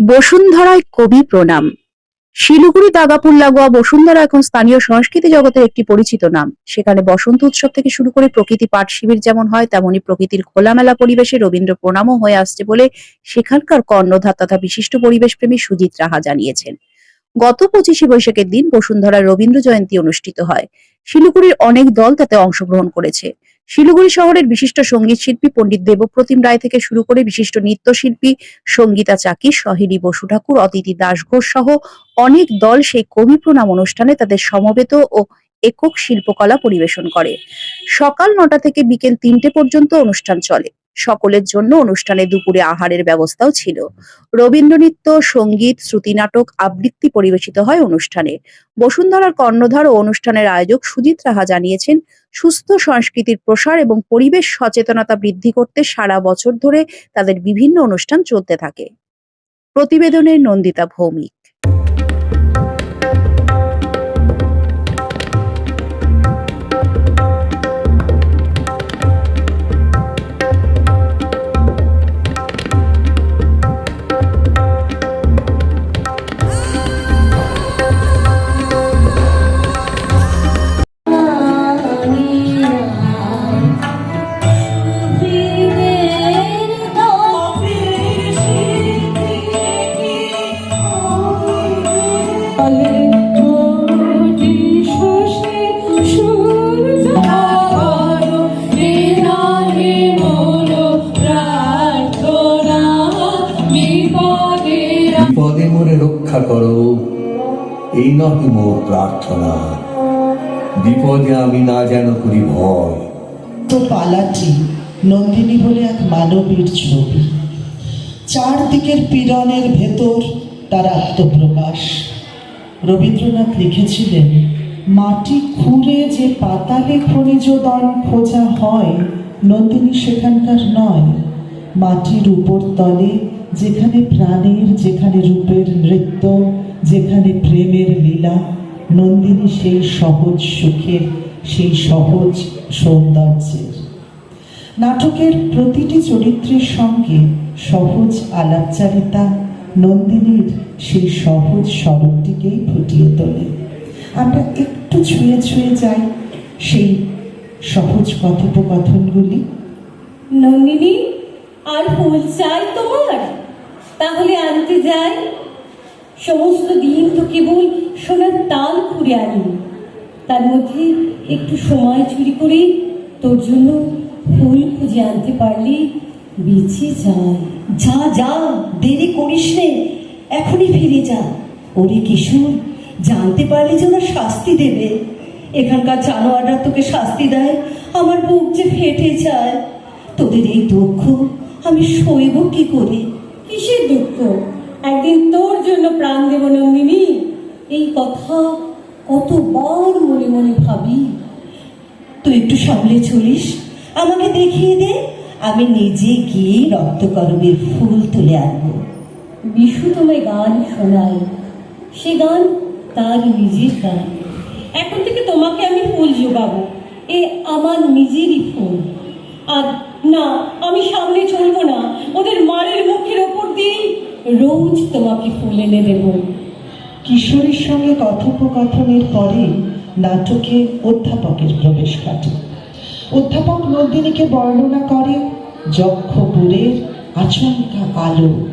বসুন্ধরায় কবি প্রণাম। শিলিগুড়ি, দাগাপুর, লাগোয়া, বসুন্ধরা এখন স্থানীয় সংস্কৃতি জগতের একটি পরিচিত নাম। সেখানে বসন্ত উৎসব থেকে শুরু করে প্রকৃতি পাঠ শিবির যেমন হয়, তেমনি প্রকৃতির খোলামেলা পরিবেশে রবীন্দ্র প্রণামও হয়ে আসছে বলে সেখানকার কর্ণধার তথা বিশিষ্ট পরিবেশপ্রেমী সুজিত রাহা জানিয়েছেন। গত পঁচিশে বৈশাখের দিন বসুন্ধরা রবীন্দ্র জয়ন্তী অনুষ্ঠিত হয়। শিলিগুড়ির অনেক দল তাতে অংশগ্রহণ করেছে। শিলিগুড়ি শহরের বিশিষ্ট সংগীত শিল্পী পণ্ডিত দেবপ্রতিম রায় থেকে শুরু করে বিশিষ্ট নৃত্যশিল্পী সঙ্গীতা চাকি সহিনী বসু ঠাকুর, অতিথি দাস ঘোষ সহ অনেক দল সেই কবি প্রণাম অনুষ্ঠানে তাদের সমবেত ও একক শিল্পকলা পরিবেশন করে। সকাল নটা থেকে বিকেল তিনটে পর্যন্ত অনুষ্ঠান চলে। সকলের জন্য অনুষ্ঠানে দুপুরে আহারের ব্যবস্থাও ছিল। রবীন্দ্র নৃত্য সংগীত শ্রুতি নাটক আবৃত্তি পরিবেশিত হয় অনুষ্ঠানে। বসুন্ধরার কর্ণধার ও অনুষ্ঠানের আয়োজক সুজিত রাহা জানিয়েছেন, সুস্থ সংস্কৃতির প্রসার এবং পরিবেশ সচেতনতা বৃদ্ধি করতে সারা বছর ধরে তাদের বিভিন্ন অনুষ্ঠান চলতে থাকে। প্রতিবেদনের নন্দিতা ভৌমিক। এই নহে মোর প্রার্থনা। বিপদে আমি না যেন করি ভয়। তো পালাটি নন্দিনী বলে এক মানবীর ছবি। চারদিকের পীড়নের ভেতর তার আত্মপ্রকাশ। রবীন্দ্রনাথ লিখেছিলেন, মাটি খুঁড়ে যে পাতালে খনিজ দন খোঁজা হয়, নন্দিনী সেখানকার নয়। মাটির উপর তলে যেখানে প্রাণের, যেখানে রূপের নৃত্য যেখানে প্রেমের লীলা, নন্দিনী সেই সহজ সুখের সেই সহজ সৌন্দর্যের। নাটকের প্রতিটি চরিত্রের সঙ্গে সহজ আলাপচারিতা নন্দিনীর সেই সহজ স্বরূপটিকেই ফুটিয়ে তোলে। আমরা একটু ছুঁয়ে ছুঁয়ে যাই সেই সহজ কথোপকথনগুলি। নন্দিনী, আর ফুল চাই তোমার? তাহলে আনতে যাই। সমস্ত দিন তো কেবল সোনার তাল খুঁড়ে আনি। তার মধ্যে একটু সময় চুরি করে তোর জন্য ফুল খুঁজে আনতে পারলে, বেঁচে যায় যা যা, দেরি করিস নে, এখনই ফিরে যা। ওরে কিশোর, জানতে পারলে যে ওরা শাস্তি দেবে। এখানকার জানোয়াররা তোকে শাস্তি দেয়, আমার বুক যে ফেটে যায়। তোদের এই দুঃখ আমি সইব কি করে? কিসের দুঃখ? একদিন তোর জন্য প্রাণ দেব নন্দিনী। এই কথা কতবার মনে মনে ভাবি। তুই একটু সামলে চলিস, আমাকে দেখিয়ে দে, আমি নিজে গিয়ে রক্তকরবের ফুল তুলে আনব। বিশু তোমায় গান শোনায়, সে গান তার নিজের গান। এখন থেকে তোমাকে আমি ফুল জোগাবো, এ আমার নিজেরই ফুল। আর না, আমি সামনে চলবো না, ওদের মারের মুখের ওপর দিয়েই রোজ তোমাকে ফুল এনে দেবো কিশোরীর সঙ্গে কথোপকথনের পরে নাটকে অধ্যাপকের প্রবেশ ঘটে। অধ্যাপক নন্দিনীকে বর্ণনা করে যক্ষ যক্ষপুরের আচমকা আলো।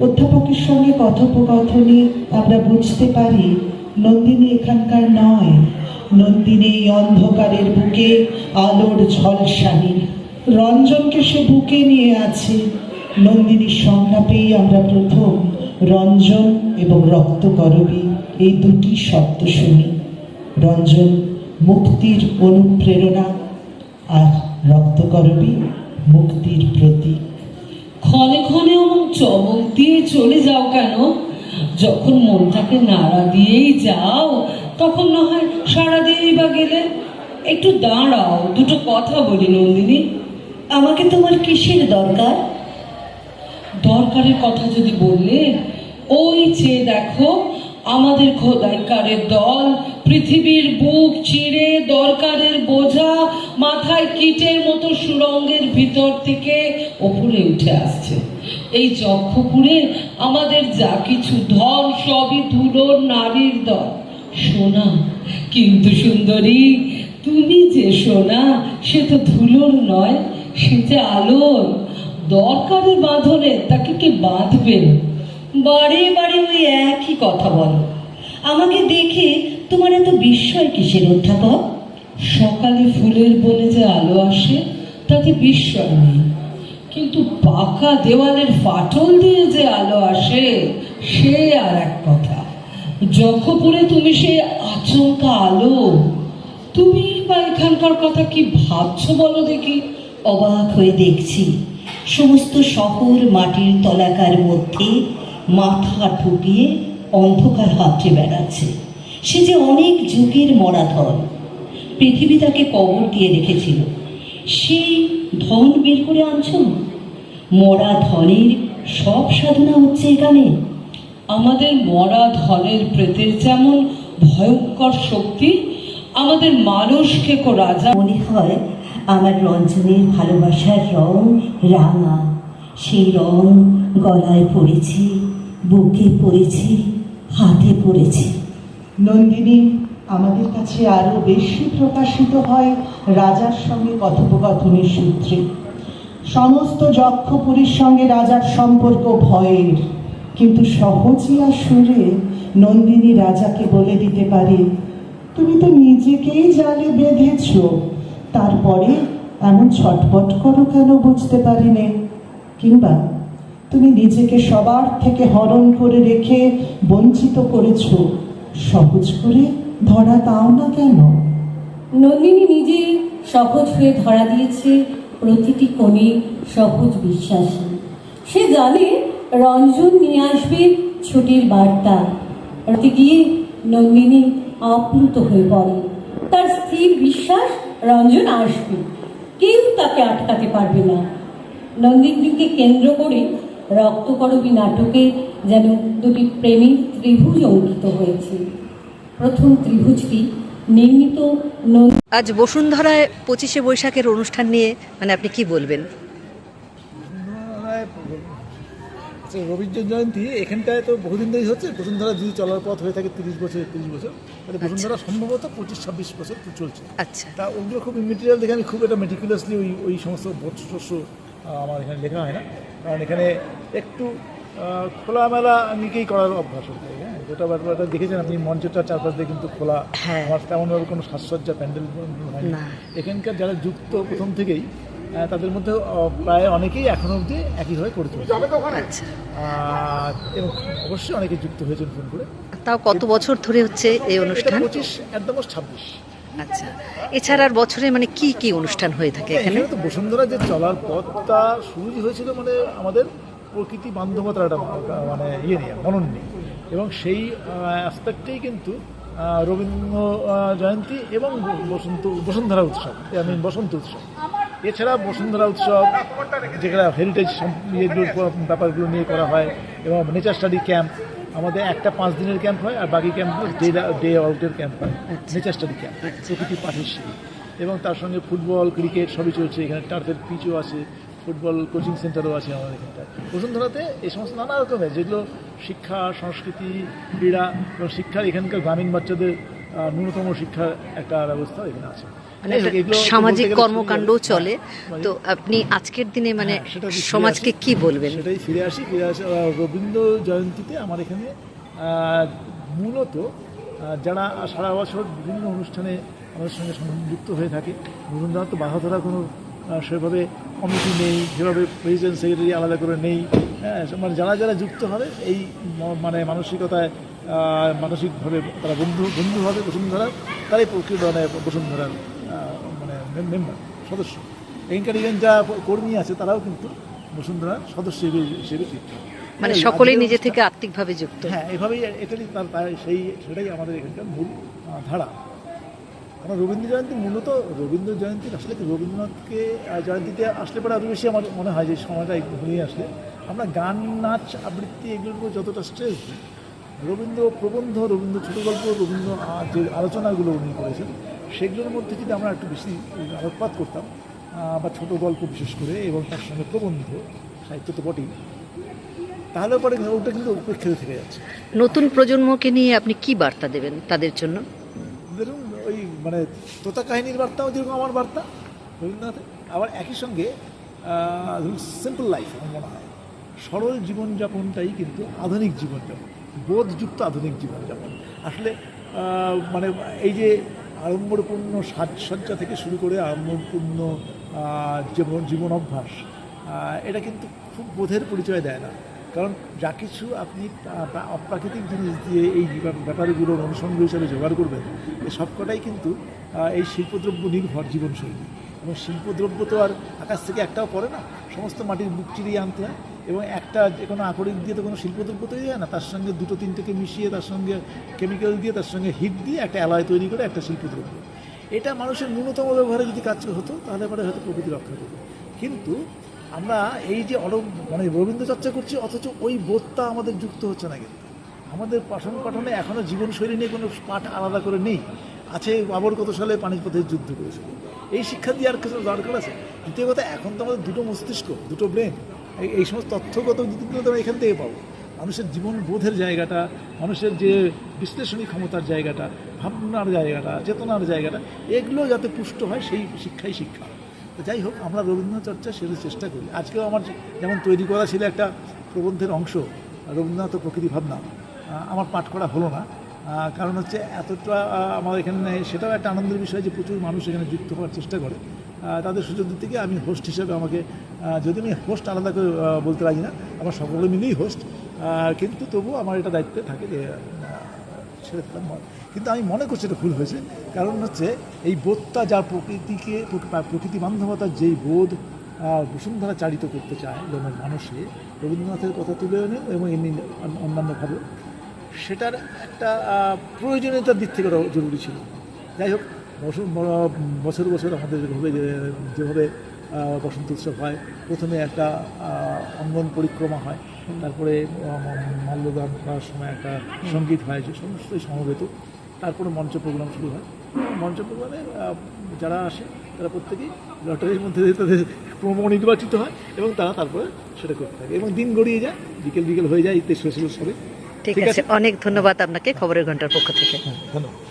অধ্যাপকের সঙ্গে কথোপকথনে আমরা বুঝতে পারি, নন্দিনী এখানকার নয়। নন্দিনী অন্ধকারের বুকে আলোর ঝলসানি। রঞ্জনকে সে বুকে নিয়ে আছে। নন্দিনীর সংলাপেই আমরা প্রথম রঞ্জন এবং রক্তকরবী এই দুটি শব্দ শুনি। রঞ্জন মুক্তির অনুপ্রেরণা আর রক্তকরবী মুক্তির প্রতীক। ক্ষণে ক্ষণে ওরম চমক দিয়ে চলে যাও কেন? যখন মনটাকে নাড়া দিয়েই যাও তখন না হয় সারা দিয়েই বা গেলে? একটু দাঁড়াও দুটো কথা বলি নন্দিনী। আমাকে তোমার কিসের দরকার? দরকারের কথা যদি বললে, ওই চেয়ে দেখো, আমাদের খোদাইকারের দল, পৃথিবীর বুক চিরে দরকারের বোঝা, মাথায় কীটের মতো সুরঙ্গের ভিতর থেকে ওপরে উঠে আসছে। এই চক্ষপুরে আমাদের যা কিছু ধন, সবই ধুলোর নারীর দল। সোনা, কিন্তু সুন্দরী, তুমি যে সোনা, সে তো ধুলোর নয়, সে যে আলোর। দরকারে বাঁধলে তাকে কে বাঁধবেন? বারে বারে ওই একই কথা বলো। আমাকে দেখে তোমার এত বিস্ময় কিসের অধ্যাপক? সকালে ফুলের বনে যে আলো আসে, তাতে বিস্ময় নেই। কিন্তু পাকা দেওয়ালের ফাটল দিয়ে যে আলো আসে, সে আর এক কথা। যখপুরে তুমি সে আচমকা আলো। তুমি বা এখানকার কথা কি ভাবছ বলো দেখি? অবাক হয়ে দেখছি। সমস্ত শহর মাটির তলাকার মধ্যে মাথা ঢুকিয়ে অন্ধকার হাতড়ে বেড়াচ্ছে। সে যে অনেক যুগের মরা ধন পৃথিবী তাকে কবর দিয়ে রেখেছিল। সেই ধন বের করে আনছ? মরা ধনের সব সাধনা হচ্ছে এখানে। আমাদের মরা ধনের প্রেতের যেমন ভয়ঙ্কর শক্তি, আমাদের মানুষকে কো রাজা মনে হয় আমার রঞ্জনের ভালোবাসার রং রাঙা। সেই রং গলায় পড়েছে, বুকে পড়েছে, হাতে পড়েছে। নন্দিনী, আমাদের কাছে আরও বেশি প্রকাশিত হয় রাজার সঙ্গে কথোপকথনের সূত্রে। সমস্ত যক্ষপুরীর সঙ্গে রাজার সম্পর্ক ভয়ের। কিন্তু সহজিয়া সুরে নন্দিনী রাজাকে বলে দিতে পারে, তুমি তো নিজেকেই জালে বেঁধেছ। তারপরে এমন ছটপট করো কেন বুঝতে পারি নে কিংবা তুমি নিজেকে সবার থেকে হরণ করে রেখে বঞ্চিত করেছ, সহজ করে ধরা দাও না কেন? নন্দিনী নিজে সহজ হয়ে ধরা দিয়েছে প্রতিটি কোণে সহজ বিশ্বাসী। সে জানে রঞ্জন নিয়ে আসবে ছুটির বার্তা। রাতে গিয়ে নন্দিনী আপ্লুত হয়ে পড়ে। তার বিশ্বাস রঞ্জন আসবে। কেউ তাকে আটকাতে পারবে না। নন্দিনীকে কেন্দ্র করে রক্তকরবী নাটকে যেন দুটি প্রেমী ত্রিভুজ অঙ্কিত হয়েছে। প্রথম ত্রিভুজটি নির্মিত আজ বসুন্ধরায় পঁচিশে বৈশাখের অনুষ্ঠান নিয়ে মানে আপনি কি বলবেন? আচ্ছা, রবীন্দ্র জয়ন্তী এখানটায় তো বহুদিন ধরেই হচ্ছে বসুন্ধরা যদি চলার পথ হয়ে থাকে তিরিশ বছর তিরিশ বছর তাহলে বসুন্ধরা সম্ভবত পঁচিশ ছাব্বিশ বছর চলছে। আচ্ছা। তা ওগুলো খুব মেটেরিয়াল দেখে আমি খুব এটা মেটিকুলাসলি ওই ওই সমস্ত বস্তু শস্য আমার এখানে লেখা হয় না। কারণ এখানে একটু খোলামেলা নিকেই করার অভ্যাস হচ্ছে হ্যাঁ? যেটা ব্যাপারটা দেখেছেন আপনি মঞ্চটার চারপাশ দিয়ে কিন্তু খোলা। হ্যাঁ। আমার তেমনভাবে কোনো সাজসজ্জা প্যান্ডেল এখানকার যারা যুক্ত প্রথম থেকেই তাদের মধ্যে প্রায় অনেকেই এখনও অবধি একইভাবে করে চলছে। আচ্ছা। আর এবং অবশ্যই অনেকে যুক্ত হয়েছেন ফোন করে। তাও কত বছর ধরে হচ্ছে এই অনুষ্ঠান? পঁচিশ একদম ছাব্বিশ। আচ্ছা। এছাড়া আর বছরে মানে কি কি অনুষ্ঠান হয়ে থাকে এখানে তো বসুন্ধরা যে চলার পথটা শুরুই হয়েছিল মানে আমাদের প্রকৃতি বান্ধবতার একটা মানে ইয়ে নিয়ে মনন নিয়ে। এবং সেই অ্যাসপেক্টেই কিন্তু রবীন্দ্র জয়ন্তী এবং বসন্ত বসুন্ধরা উৎসব আমি বসন্ত উৎসব। এছাড়া বসুন্ধরা উৎসব যেগুলো হেরিটেজ ব্যাপারগুলো নিয়ে করা হয় এবং নেচার স্টাডি ক্যাম্প আমাদের একটা পাঁচ দিনের ক্যাম্প হয় আর বাকি ক্যাম্পগুলো ডে ডে আউটের ক্যাম্প হয় নেচার স্টাডি ক্যাম্প প্রকৃতি পাঠের শিবির এবং তার সঙ্গে ফুটবল ক্রিকেট সবই চলছে এখানে টার্ফের পিচও আছে ফুটবল কোচিং সেন্টারও আছে আমাদের এখানটায়। বসুন্ধরাতে এই সমস্ত নানা রকমের যেগুলো শিক্ষা সংস্কৃতি ক্রীড়া এবং শিক্ষার এখানকার গ্রামীণ বাচ্চাদের ন্যূনতম শিক্ষার একটা ব্যবস্থা এখানে আছে। মানে সামাজিক শুরুই চলে। মানে- তো আপনি আজকের দিনে মানে হ্যাঁ, সমাজকে। কি বলবেন? সেটাই ফিরে আসি ফিরে আসি। রবীন্দ্র জয়ন্তীতে আমার এখানে মূলত যারা সারা বছর বিভিন্ন অনুষ্ঠানে আমাদের সঙ্গে সংযুক্ত হয়ে থাকে রবীন্দ্রনাথ তো বাধা ধরা কোনো সেভাবে কমিটি নেই সেভাবে প্রেসিডেন্ট সেক্রেটারি আলাদা করে নেই হ্যাঁ মানে যারা যারা যুক্ত হবে এই মানে মানসিকতায় মানসিকভাবে তারা বন্ধু বন্ধু হবে বসুন্ধরা তারাই প্রকৃত মানে বসুন্ধরার মানে মেম্বার সদস্য। এখানকার ইভেন যা কর্মী আছে তারাও কিন্তু বসুন্ধরার সদস্য হিসেবে যুক্ত মানে এই সকলেই নিজে থেকে আর্থিকভাবে যুক্ত। হ্যাঁ এভাবেই এটাই তার সেই সেটাই আমাদের এখানকার মূল ধারা। আমরা রবীন্দ্র জয়ন্তী মূলত রবীন্দ্র জয়ন্তীর আসলে কি রবীন্দ্রনাথকে জয়ন্তীতে আসলে পরে আরও বেশি আমার মনে হয় যে সময়টা ঘুরিয়ে আসলে। আমরা গান নাচ আবৃত্তি এগুলোর উপর যতটা স্ট্রেস দিই রবীন্দ্র প্রবন্ধ রবীন্দ্র ছোটো গল্প রবীন্দ্র যে আলোচনাগুলো উনি করেছেন সেগুলোর মধ্যে যদি আমরা একটু বেশি আলোকপাত করতাম বা ছোট গল্প বিশেষ করে এবং তার সঙ্গে প্রবন্ধ সাহিত্য তো বটেই তাহলে পরে ওটা কিন্তু উপেক্ষিত থেকে যাচ্ছে। নতুন প্রজন্মকে নিয়ে আপনি কি বার্তা দেবেন তাদের জন্য? ধরুন ওই মানে তোতা কাহিনীর বার্তাও যেরকম আমার বার্তা রবীন্দ্রনাথের আবার একই সঙ্গে সিম্পল লাইফ আমার মনে হয়। সরল জীবনযাপনটাই কিন্তু আধুনিক জীবনযাপন। বোধযুক্ত আধুনিক জীবনযাপন। আসলে মানে এই যে আড়ম্বরপূর্ণ সাজসজ্জা থেকে শুরু করে আড়ম্বরপূর্ণ জীবন জীবন অভ্যাস এটা কিন্তু খুব বোধের পরিচয় দেয় না। কারণ যা কিছু আপনি প্রা- প্রা- অপ্রাকৃতিক জিনিস দিয়ে এই ব্যাপার- ব্যাপারগুলোর অনুষঙ্গ হিসাবে জোগাড় করবেন, এ সবকটাই কিন্তু এই শিল্পদ্রব্য নির্ভর জীবনশৈলী। এবং শিল্পদ্রব্য তো আর আকাশ থেকে একটাও পড়ে না। সমস্ত মাটির বুক চিরিয়ে আনতে হয়। এবং একটা যে কোনো আকরিক দিয়ে তো কোনো শিল্প শিল্পদ্রব্য তৈরি হয় না, তার সঙ্গে দুটো তিনটেকে মিশিয়ে, তার সঙ্গে কেমিক্যাল দিয়ে, তার সঙ্গে হিট দিয়ে একটা অ্যালয় তৈরি করে একটা শিল্প শিল্পদ্রব্য এটা মানুষের ন্যূনতম ব্যবহারে যদি কাজ হতো, তাহলে পরে হয়তো প্রকৃতি রক্ষা করবে কিন্তু আমরা এই যে অর মানে রবীন্দ্র চর্চা করছি, অথচ ওই বোধটা আমাদের যুক্ত হচ্ছে না কিন্তু। আমাদের পাঠন পাঠনে এখনও জীবনশৈলী নিয়ে কোনো পাঠ আলাদা করে নেই। আছে বাবর কত সালে পানিপথের যুদ্ধ করেছিল। এই শিক্ষা দিয়ে আর কিছু দরকার আছে? দ্বিতীয় কথা, এখন তো আমাদের দুটো মস্তিষ্ক, দুটো ব্রেন এই সমস্ত তথ্যগত দিকগুলো তো আমরা এখান থেকে পাবো। মানুষের জীবন বোধের জায়গাটা, মানুষের যে বিশ্লেষণী ক্ষমতার জায়গাটা, ভাবনার জায়গাটা, চেতনার জায়গাটা, এগুলো যাতে পুষ্ট হয় সেই শিক্ষাই শিক্ষা। তো যাই হোক, আমরা রবীন্দ্রনাথ চর্চা সেটা চেষ্টা করি। আজকেও আমার যেমন তৈরি করা ছিল একটা প্রবন্ধের অংশ, রবীন্দ্রনাথ ও প্রকৃতি ভাবনা আমার পাঠ করা হলো না। কারণ হচ্ছে এতটা আমার এখানে সেটাও একটা আনন্দের বিষয় যে প্রচুর মানুষ এখানে যুক্ত হওয়ার চেষ্টা করে। তাদের সুযোগ দিতে গিয়ে আমি হোস্ট হিসেবে আমাকে যদি আমি হোস্ট আলাদা করে বলতে পারি না, আমার সকলে মিলেই হোস্ট কিন্তু তবুও আমার এটা দায়িত্বে থাকে যে ছেড়ে দিলাম। কিন্তু আমি মনে করছি এটা ভুল হয়েছে, কারণ হচ্ছে এই বোধটা যা প্রকৃতিকে প্রকৃতি বান্ধবতার যেই বোধ বসুন্ধরা চালিত করতে চায় জনের মানুষে, রবীন্দ্রনাথের কথা তুলে এনে এবং এমনি অন্যান্যভাবে সেটার একটা প্রয়োজনীয়তার দিক থেকে জরুরি ছিল। যাই হোক বছর বছর বছর আমাদের যেভাবে যে- যেভাবে বসন্ত উৎসব হয় প্রথমে একটা অঙ্গন পরিক্রমা হয় তারপরে মাল্যদান করার সময় একটা সংগীত হয় যে সমস্তই সমবেত। তারপরে মঞ্চ প্রোগ্রাম শুরু হয়। মঞ্চ প্রোগ্রামে যারা আসে তারা প্রত্যেকেই লটারির মধ্যে দিয়ে তাদের নির্বাচিত হয় এবং তারা তারপরে সেটা করতে থাকে। এবং দিন গড়িয়ে যায় বিকেল বিকেল হয়ে যায় তেসরা সবে ঠিক আছে? অনেক ধন্যবাদ আপনাকে খবরের ঘণ্টার পক্ষ থেকে। হ্যাঁ ধন্যবাদ।